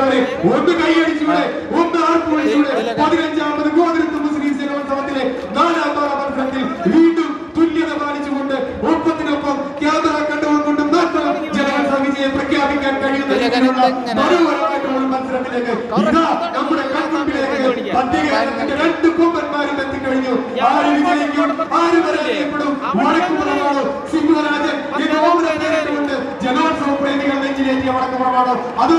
പ്രിയപ്പെട്ടവരെ ഒന്ന് കൈയടിച്ചൂടെ ഒന്ന് ആർപ്പ് വിളിച്ചൂടെ പതിനഞ്ചാമത് ഗോതിരത്ത് മുസ്ലിം സേനോത്സവത്തിലെ നാലാം മത്സരത്തിൽ വീണ്ടും തുല്യത പാലിച്ചുകൊണ്ട് ഒപ്പത്തിനൊപ്പം ക്യാമറ കണ്ടുകൊണ്ട് മാത്രം ജനോത്സവ വിജയം പ്രഖ്യാപിക്കാൻ കഴിയുന്ന മനോഹരമായിട്ടുള്ള മത്സരത്തിലേക്ക് ഇതാ നമ്മുടെ കൺമുമ്പിലേക്ക് മധ്യകേരളത്തിന്റെ രണ്ട് കൊമ്പന്മാരും എത്തിക്കഴിഞ്ഞു. ആര് വിജയിക്കും ആര് പരാജയപ്പെടും വടക്കുപുറമാണോ സിംഹരാജൻ എന്ന് പ്രേമികൾ വടക്കുപുറമാണ്. അതോ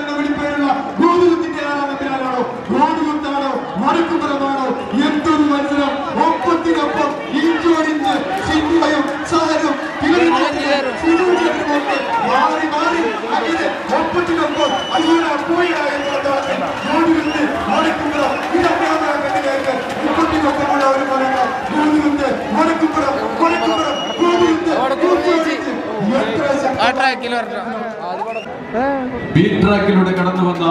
എന്ന വിളിപ്പേരുള്ള ഗോതുകുത്തിന്റെ ആറാം നമ്പുരാനാണോ ഗോതുകുത്താണോ വടക്കുപുറമാണോ എന്തൊരു മത്സരം? ഒപ്പത്തിനൊപ്പം ഇഞ്ചോടിഞ്ച് സിന്ധുവയും സഹരും മാറി മാറി. അങ്ങനെ ഒപ്പത്തിനൊപ്പം അയ്യോടാ പോയിടാ ട്രാക്കിലൂടെ കടന്നു വന്ന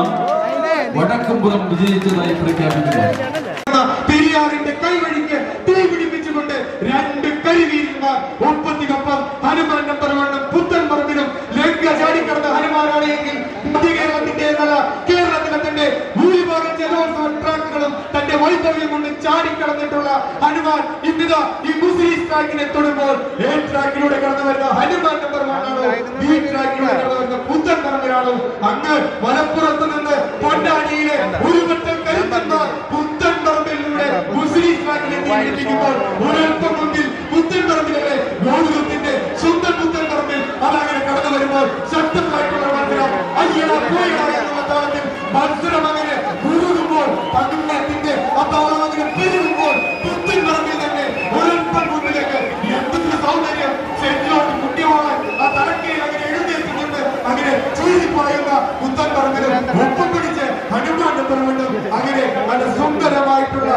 വടക്കുംപുറം വിജയിച്ചതായി പ്രഖ്യാപിക്കുന്നു. പെരിയാറിന്റെ കൈവഴിക്ക് തീ പിടിപ്പിച്ചുകൊണ്ട് രണ്ട് കരിവീരന്മാർ ഒപ്പത്തിനൊപ്പം ഹനുമാൻ നമ്പർ വണ്ണും പുത്തൻ പറമ്പിലും ലങ്ക ചാടിക്കടന്ന ഹനുമാനാണ് എങ്കിൽ മധ്യ കേരളത്തിന്റെ എന്നല്ല കേരളത്തിലെ തന്നെ ഭൂരിഭാഗം ജലോത്സവ ട്രാക്കുകളും തന്റെ വൈഭവ്യം കൊണ്ട് ചാടിക്കടന്നിട്ടുള്ള ഹനുമാൻ ഇന്നിതാ ഈ മുസ്ലിം ട്രാക്കിനെ തൊടുമ്പോൾ എ ട്രാക്കിലൂടെ കടന്നു വരുന്ന ഹനുമാൻ നമ്പർ വണ്ണാണോ ബി ട്രാക്കിലൂടെ കടന്നു വരുന്ന പുത്തൻ പറമ്പിലാണോ അങ്ങ് മലപ്പുറത്ത് നിന്ന് പൊണ്ടാടിയിലെ ഒരു വട്ടം കരുത്തന്മാർ പുത്തൻ പറമ്പിലൂടെ മുസ്ലിം ട്രാക്കിനെ പിടിപ്പിക്കുമ്പോൾ ഒരൽപ്പം മുമ്പിൽ പുത്തൻ പറമ്പിലെ ഗോകുലത്തിന്റെ സ്വന്തം പുത്തൻ പറമ്പിൽ അതങ്ങനെ കടന്നു വരുമ്പോൾ ശക്തമായിട്ടുള്ള മത്സരം അയ്യട പോയട എന്നുള്ള താളത്തിൽ മത്സരം അങ്ങനെ മുഴുകുമ്പോൾ തങ്ങളുടെ ആ താളം അങ്ങനെ പെരുകുമ്പോൾ പുത്തൻ പറമ്പിൽ തന്നെ ഒരൽപ്പം മുമ്പിലേക്ക് എന്തൊരു സൗന്ദര്യം സെറ്റിലോട്ട് കുട്ടിയോളെ ആ തലക്കയിൽ അങ്ങനെ എഴുന്നേറ്റുകൊണ്ട് അങ്ങനെ ചൂരിപ്പായുന്ന പുത്തൻ പറമ്പിലും ഒപ്പം പിടിച്ച് ഹനുമാന്റെ പറമ്പിലും അങ്ങനെ നല്ല സുന്ദരമായിട്ടുള്ള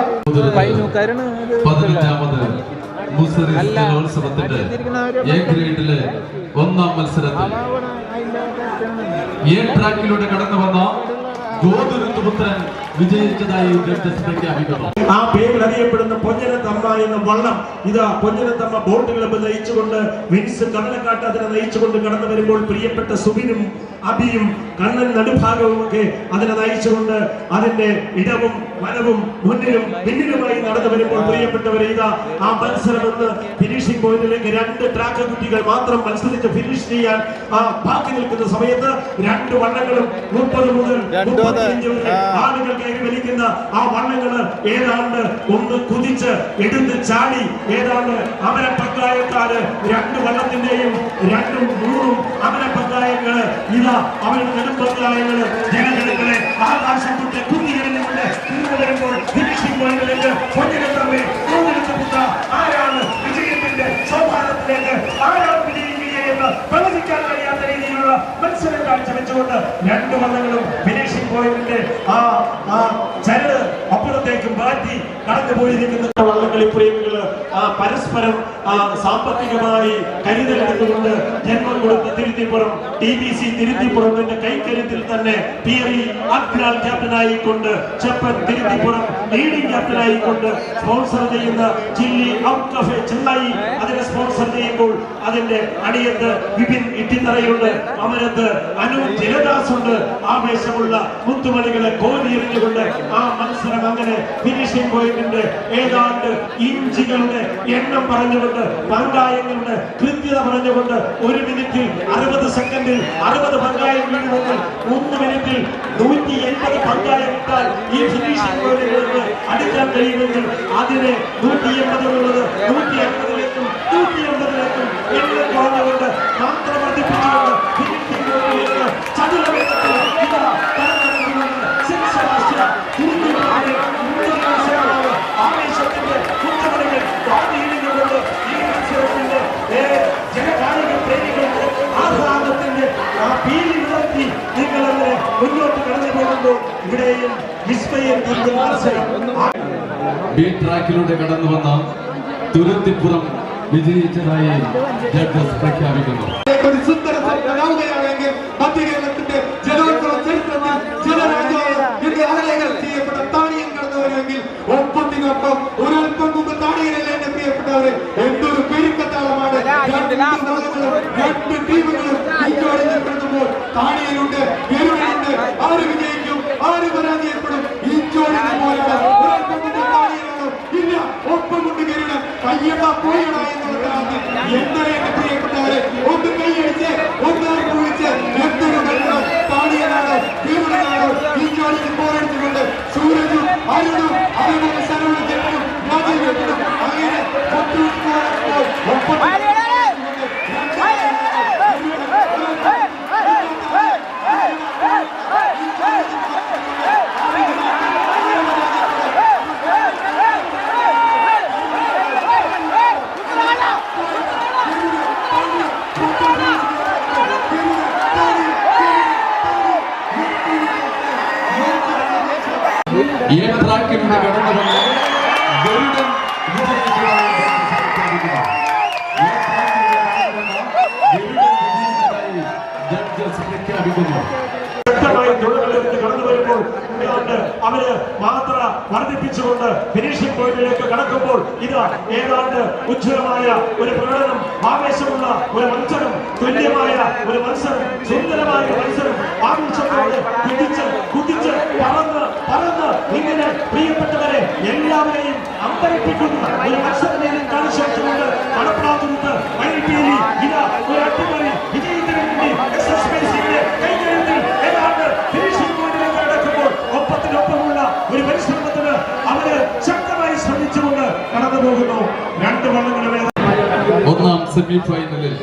എ ഗ്രേഡിലെ ഒന്നാം മത്സരത്തിൽ. എ ട്രാക്കിലൂടെ കടന്നു വന്ന ഗോതുരുത്തുപുത്രൻ വിജയിച്ചതായി പ്രഖ്യാപിക്കുന്നു ആ പേരിൽ അറിയപ്പെടുന്ന പൊന്നനത്തമ്മ എന്ന വള്ളം. ഇതാ പൊന്നനത്തമ്മ ബോട്ട് ക്ലബ്ബ് നയിച്ചുകൊണ്ട് വിൻസ് കടലക്കാട്ട് അതിനെ നയിച്ചുകൊണ്ട് കടന്നു വരുമ്പോൾ പ്രിയപ്പെട്ട സുബിനും അബിയും കണ്ണൻ നടുഭാഗവും ഒക്കെ അതിനെ നയിച്ചുകൊണ്ട് അതിന്റെ ഇടവും വലവും മുന്നിലും പിന്നിലുമായി നടന്നു വരുമ്പോൾ പ്രിയപ്പെട്ടവരെ ഇതാ ആ മത്സരം ഒന്ന് ഫിനിഷിംഗ് പോയിന്റിലേക്ക് രണ്ട് ട്രാക്ക് കുട്ടികൾ മാത്രം മത്സരിച്ച് ഫിനിഷ് ചെയ്യാൻ ആ ബാക്കി നിൽക്കുന്ന സമയത്ത് രണ്ട് വള്ളങ്ങളും മുപ്പത് മുതൽ ആളുകൾ കയറി വലിക്കുന്ന ആ വള്ളങ്ങൾ ഏതാണ്ട് ഒന്ന് കുതിച്ച് എടുത്ത് ചാടി ഏതാണ്ട് അമരപ്പക്കായക്കാര് രണ്ട് വള്ളത്തിന്റെയും രണ്ടും മൂന്നും അമരപ്പക്കായങ്ങൾ ഇതാ അവരുടെ നെടുമ്പക്കായങ്ങൾ ജനജനങ്ങളെ ആകാശം തൊട്ട് കുത്തിയെറിഞ്ഞുകൊണ്ട് തിരിഞ്ഞു വരുമ്പോൾ ഫിനിഷിംഗ് പോയിന്റിലേക്ക് പൊന്നിനെത്തമ്മേ മൂന്നിടത്തുമുട്ട ആരാണ് വിജയത്തിന്റെ സൗഭാഗ്യത്തിലേക്ക് ആരാണ് വിജയിക്കുക എന്ന് പ്രവചിക്കാൻ കഴിയാത്ത രീതിയിലുള്ള മത്സരം കാഴ്ചവെച്ചുകൊണ്ട് രണ്ട് വള്ളങ്ങളും ഫിനിഷിംഗ് പോയിന്റിന്റെ ആ ആ ചരട് അപ്പുറത്തേക്ക് മാറ്റി കടന്നുപോയിരിക്കുന്ന. വള്ളംകളി പ്രേമികൾ പരസ്പരം സാമ്പത്തികമായി കരുതലെടുത്തുകൊണ്ട് ജന്മം കൊടുത്ത തിരുത്തിപ്പുറം ടി ബി സി തിരുത്തിപ്പുറത്തിന്റെ കൈക്കരുത്തിൽ തന്നെ പിയറി അഗ്രാൽ ക്യാപ്റ്റനായിക്കൊണ്ട് ചെപ്പൻ തിരുത്തിപ്പുറം ലീഡിംഗ് ക്യാപ്റ്റനായിക്കൊണ്ട് സ്പോൺസർ ചെയ്യുന്ന ചില്ലി ഔട്ട് കഫെ ചെന്നായി അതിനെ സ്പോൺസർ ചെയ്യുമ്പോൾ അതിന്റെ അടിയത്ത് വിപിൻ ഇട്ടിത്തറയുണ്ട്. അമരത്ത് അനു ജലദാസ് ഉണ്ട് ആവേശമുള്ള മുത്തുമണികളെ കോരിയെറിഞ്ഞുകൊണ്ട് ആ മത്സരം അങ്ങനെ ഫിനിഷിംഗ് പോയിന്റ് ഏതാണ്ട് ഇഞ്ചികളുടെ എണ്ണം പറഞ്ഞുകൊണ്ട് പങ്കായങ്ങളുടെ കൃത്യത പറഞ്ഞുകൊണ്ട് ഒരു മിനിറ്റിൽ അറുപത് സെക്കൻഡിൽ അറുപത് പങ്കായം വീഴുമെങ്കിൽ മൂന്ന് മിനിറ്റിൽ നൂറ്റി എൺപത് പങ്കായം ഇട്ടാൽ ഈ ഫിനിഷിംഗ് പോയിന്റ് അടുക്കാൻ കഴിയുമെങ്കിൽ അതിനെ നൂറ്റി ഉള്ളത് നൂറ്റി എൺപതിലേക്കും നൂറ്റി എൺപതിലേക്കും എണ്ണം കുറഞ്ഞുകൊണ്ട് മാത്രം വർദ്ധിപ്പിച്ചുകൊണ്ട് ഫിനിഷിംഗ് ബി ട്രാക്കിലൂടെ കടന്നു വന്ന തുരുത്തിപ്പുറം വിജയിച്ചതായി ജഡ്ജസ് പ്രഖ്യാപിക്കുന്നു. ഒരു സുന്ദര സ്വപ്നമാവുകയാണെങ്കിൽ മധ്യ കേരളത്തിന്റെ ജലോത്സവ ചരിത്രത്തിൽ ജലരാജാവ് എന്ന് ആലയങ്ങൾ ചെയ്യപ്പെട്ട താണിയം കടന്നു വരുമെങ്കിൽ ഒപ്പത്തിനൊപ്പം ഒരൽപ്പം മുമ്പ് താണിയനല്ലേ എന്റെ പ്രിയപ്പെട്ടവരെ? എന്തൊരു പെരുക്കത്താളമാണ്. രണ്ട് ടീമുകളും താണിയനുണ്ട് எந்த எண்ணத்தை ஏற்பட்டாரு ஒன்று கையடிச்சு ஒன்றாக குவிச்சு ഈ ട്രാക്കിലൂടെ കടന്നു ഏതാണ്ട് അവർ മാത്ര വർദ്ധിപ്പിച്ചുകൊണ്ട് ഫിനിഷിംഗ് പോയിന്റിലേക്ക് കടക്കുമ്പോൾ ഇത് ഏതാണ്ട് ഉജ്ജ്വലമായ ഒരു പ്രകടനം ആവേശമുള്ള ഒരു മത്സരം തുല്യമായ ഒരു മത്സരം സുന്ദരമായ മത്സരം. ആവേശത്തോടെ കുതിച്ച് കുതിച്ച് പറന്ന് പറന്ന് ഇങ്ങനെ പ്രിയപ്പെട്ടവരെ എല്ലാവരെയും അമ്പരപ്പിക്കുന്ന ഒരു മത്സരം കാണിച്ചു കൊണ്ട് നടപ്പാക്കുന്നത് വൈകിട്ടേലി ഇതാ ഒരു അട്ടിമറി വിജയത്തിന് വേണ്ടി എക്സസ്പേസിന്റെ കൈകഴുത്തിൽ ഏതാണ്ട് ഫിനിഷിംഗ് പോയിന്റിലേക്ക് കടക്കുമ്പോൾ ഒപ്പത്തിനൊപ്പമുള്ള ഒരു പരിശ്രമത്തിന് അവർ ശക്തമായി ശ്രമിച്ചുകൊണ്ട് കടന്നു പോകുന്നു രണ്ട് വള്ളങ്ങളും ഒന്നാം സെമി ഫൈനലിൽ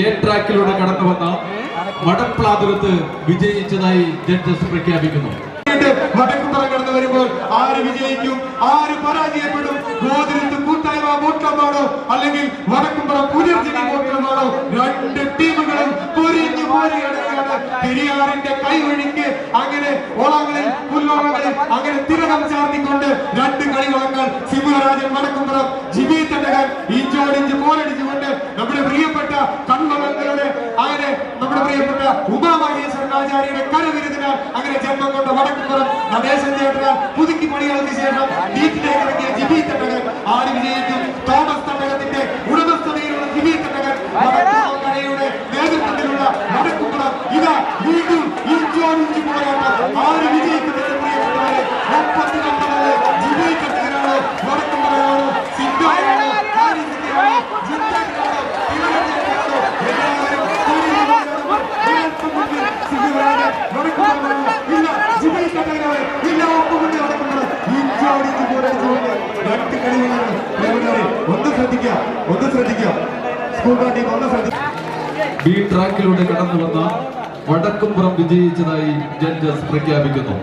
എ ട്രാക്കിലൂടെ കടന്നു വന്ന മടപ്ലാതുരത്ത് വിജയിച്ചതായി ജഡ്ജസ് പ്രഖ്യാപിക്കുന്നു. കടന്നു വരുമ്പോൾ ആര് വിജയിക്കും ആര് പരാജയപ്പെടും ഗോതിരത്ത് കൂട്ടായ്മ അല്ലെങ്കിൽ വടക്കുംപുറം പുനർജിനി വോട്ടമാണോ രണ്ട് ടീമുകളും പൊരിഞ്ഞു പോരുകയാണ് പെരിയാറിന്റെ കൈവഴിക്ക് അങ്ങനെ ഓളങ്ങളിൽ പുല്ലോളങ്ങളിൽ അങ്ങനെ തിരകം ചാർത്തിക്കൊണ്ട് രണ്ട് കളികളങ്ങൾ സിംഹരാജൻ വടക്കുംപുറം ജിബി തണ്ടകൻ ഇഞ്ചോടിഞ്ച് പോരടിച്ചുകൊണ്ട് നമ്മുടെ പ്രിയപ്പെട്ട കൺമകളുടെ അങ്ങനെ നമ്മുടെ പ്രിയപ്പെട്ട ഉമാമഹേശ്വരൻ ആചാര്യയുടെ കരവിരുതിനാൽ അങ്ങനെ ജന്മം കൊണ്ട വടക്കുംപുറം നടേശൻ ചേട്ടനാൽ പുതുക്കി പണികൾക്ക് ശേഷം വീട്ടിലേക്ക് ഇറങ്ങിയ ജിബി തണ്ടകൻ ആര് വിജയിക്കും? തോമസ് തണ്ടകത്തിന്റെ ഉടമസ്ഥതയിലുള്ള തണ്ടകൻ വടക്കുംപുറം നേതൃത്വത്തിലുള്ള വടക്കുംപുറം ഇതാ വീണ്ടും ഇഞ്ചോടിഞ്ച് പോരാട്ടം ആര് വിജയിക്കുമെന്ന് പ്രിയപ്പെട്ടവരെ ഒപ്പത്തിനൊപ്പമല്ലേ ജിബി തണ്ടകനാണോ വടക്കുംപുറമാണോ സിദ്ധായാണോ ഹാരിസിന്റെയാണോ ജിന്ദാനാണോ തിലകന്റെയാണോ എല്ലാവരും തുല്യ പോരാടുമ്പോൾ ഒരൽപ്പം മുന്നിൽ സിംഹരാജൻ വടക്കുംപുറമാണോ ഇല്ല ജിബി തണ്ടകനാണ് ഇല്ല ഒപ്പമുണ്ട് വടക്കുംപുറം ഇഞ്ചോടിഞ്ച് പോരാടിച്ചുകൊണ്ട് രണ്ട് കളികളാണ് പ്രിയപ്പെട്ടവരെ ഒന്ന് ശ്രദ്ധിക്കുക ഒന്ന് ശ്രദ്ധിക്കുക സ്കൂൾ പാർട്ടി ഒന്ന് ബി ട്രാക്കിലൂടെ കടന്നു വന്ന വടക്കുംപുറം വിജയിച്ചതായി ജഡ്ജസ് പ്രഖ്യാപിക്കുന്നു.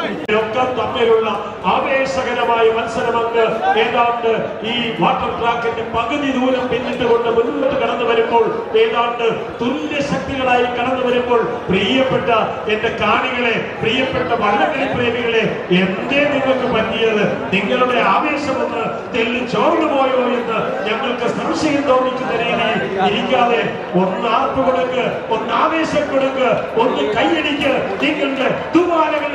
ഒക്കെ തമ്മിലുള്ള ആവേശകരമായ മത്സരമങ്ങ് ഏതാണ്ട് ഈ വാട്ടർ ട്രാക്കിന്റെ പകുതി ദൂരം പിന്നിട്ടുകൊണ്ട് മുന്നോട്ട് കടന്നു വരുമ്പോൾ ഏതാണ്ട് തുല്യ ശക്തികളായി കടന്നു വരുമ്പോൾ പ്രിയപ്പെട്ട എന്റെ കാണികളെ പ്രിയപ്പെട്ട വള്ളക്കളി പ്രേമികളെ എന്തേ നിങ്ങൾക്ക് പറ്റിയത്? നിങ്ങളുടെ ആവേശമൊന്ന് തെല്ലി ചോർന്നു പോയോ എന്ന് ഞങ്ങൾക്ക് സംശയം തോന്നിക്കുന്ന രീതിയിൽ ഇരിക്കാതെ ഒന്ന് ആർപ്പ് കൊടുക്ക് ഒന്ന് ആവേശം കൊടുക്ക് ഒന്ന് കൈയടിക്ക്. നിങ്ങളുടെ തുവാലകൾ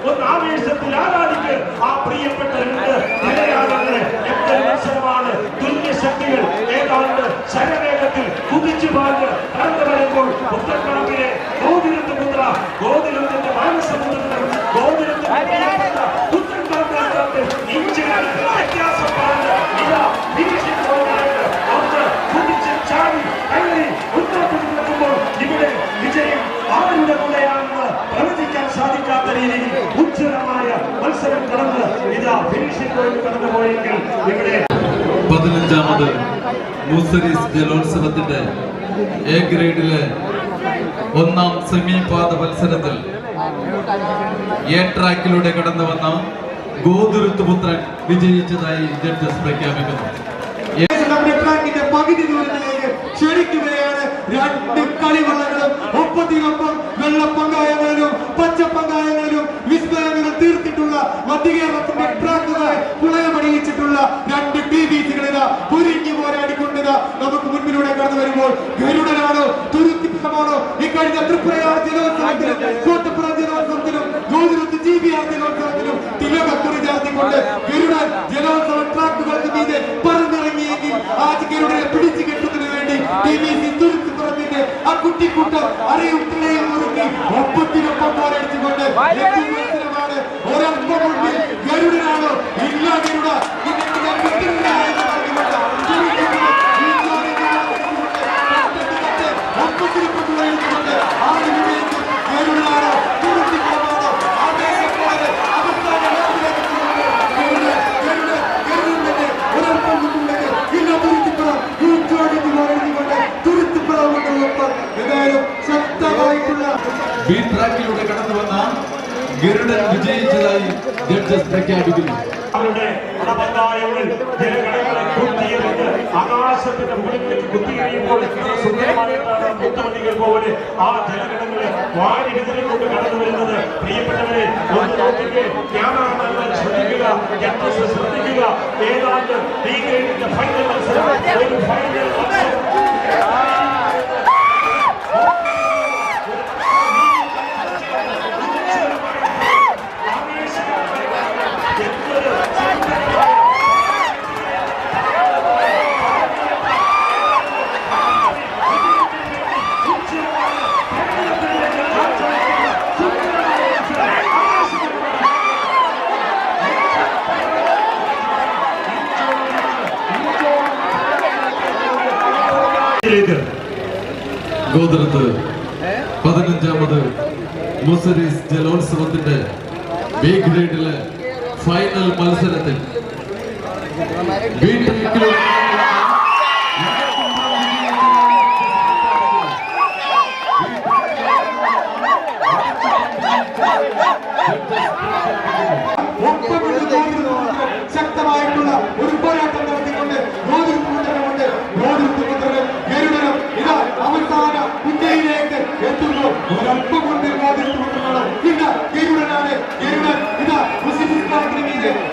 എടുത്ത് ഒന്ന് ആവേശത്തിൽ ആരാധിക്ക് ആ പ്രിയപ്പെട്ട രണ്ട് നിലയാളങ്ങളെ എന്തൊരു മത്സരമാണ് തുല്യ ശക്തികൾ ഏതാണ്ട് ശരവേഗത്തിൽ കുതിച്ചു പാഞ്ഞ് കടന്നു വരുമ്പോൾ പുത്രക്കണക്കിലെ ഗോതിരത്ത് പുത്ര ഗോതിരത്തിന്റെ മാനസമുദ്രം ഗോതിരത്തിന്റെ പ്രിയപ്പെട്ട പുത്രൻ പറഞ്ഞ ഇഞ്ചുകൾ വ്യത്യാസം പറഞ്ഞ് ഇതാ ഫിനിഷിംഗ് പോയിന്റ് ഒന്ന് കുതിച്ച് ചാടി കയറി മുന്നോട്ട് നിൽക്കുമ്പോൾ ഇവിടെ വിജയം ആരുടെ കൂടെയാണെന്ന് പ്രവചിക്കാൻ സാധിക്കാത്ത രീതിയിൽ ഉജ്ജ്വലമായ മത്സരം കടന്ന് ഇതാ ഫിനിഷിംഗ് പോയിന്റ് കടന്നു പോയെങ്കിൽ ഇവിടെ പതിനഞ്ചാമത് മൂസരീസ് ജലോത്സവത്തിന്റെ എ ഗ്രേഡിലെ ഒന്നാം സെമി പാദ മത്സരത്തിൽ എ ട്രാക്കിലൂടെ കടന്നു വന്ന ഗോതുരുത്തുപുത്രൻ വിജയിച്ചതായി ജഡ്ജസ് പ്രഖ്യാപിക്കുന്നു. നമ്മുടെ ട്രാക്കിന്റെ പകുതി ദൂരത്തിലേക്ക് ക്ഷണിക്കുകയാണ്. രണ്ട് കളിവള്ളങ്ങളും ഒപ്പത്തിനൊപ്പം വെള്ളപ്പങ്കായങ്ങളിലും പച്ചപ്പങ്കായങ്ങളിലും വിസ്മയങ്ങൾ തീർത്തിട്ടുള്ള മധ്യകേരളത്തിന്റെ ട്രാക്കുകളെ പുളയമണിയിച്ചിട്ടുള്ള രണ്ട് ടി വി സികളിതാ പൊരിഞ്ഞു പോരാടിക്കൊണ്ടിതാ നമുക്ക് മുൻപിലൂടെ കടന്നു വരുമ്പോൾ ഗരുഡനാണോ തുരുത്തിപ്പമാണോ ഇക്കഴിഞ്ഞ ത്രിപുരയാർ ജലോത്സവത്തിലും കോട്ടപ്പുറ ജലോത്സവത്തിലും ഗോതിരത്ത് ജി ബി ആർ ജലോത്സവത്തിലും തിലകക്കുറി ചാർത്തിക്കൊണ്ട് ഗരുഡൻ ജലോത്സവ ട്രാക്കുകൾക്ക് മീതെ പറന്നിറങ്ങിയെങ്കിൽ ഗരുഡനെ പിടിച്ചു കെട്ടുന്നതിന് വേണ്ടി ടി വി സി തുരുത്തിപ്പുറത്തിന്റെ ആ കുട്ടിക്കൂട്ടം അറിയും മുറുക്കി ഒപ്പത്തിനൊപ്പം പോരടിച്ചുകൊണ്ട് ഒരൊപ്പം ഒരൽപ്പം മുൻപിൽ ഗരുഡനാണോ? ഇല്ല എന്തായാലും ശക്തമായിട്ടുള്ള കടന്നു വന്ന ഗരുഡൻ വിജയിച്ചതായി ജഡ്ജസ് പ്രഖ്യാപിക്കുന്നു. അവരുടെ പടപന്തായങ്ങളിൽ ജനഗണങ്ങളെ കുത്തിയെടുത്ത് ആകാശത്തിന്റെ മുകളിൽ കുത്തിയിരിക്കുമ്പോൾ സുന്ദരമായിട്ടാണ് മുത്തുമണികൾ പോലെ ആ ജനഗണങ്ങളെ വാരികതലിക്കൊണ്ട് കടന്നു വരുന്നത് പ്രിയപ്പെട്ടവരെ ഒന്ന് നോക്കിക്കേ. ക്യാമറമാൻ ശ്രദ്ധിക്കുക ജഡ്ജസ് ശ്രദ്ധിക്കുക. ഏതാണ്ട് ഈ ഫൈനൽ മത്സരം. ഫൈനൽ ഗോത്രത്ത് പതിനഞ്ചാമത് മുസരീസ് ജലോത്സവത്തിന്റെ ബി ഗ്രേഡിലെ ഫൈനൽ മത്സരത്തിൽ വീട്ടിൽ 네.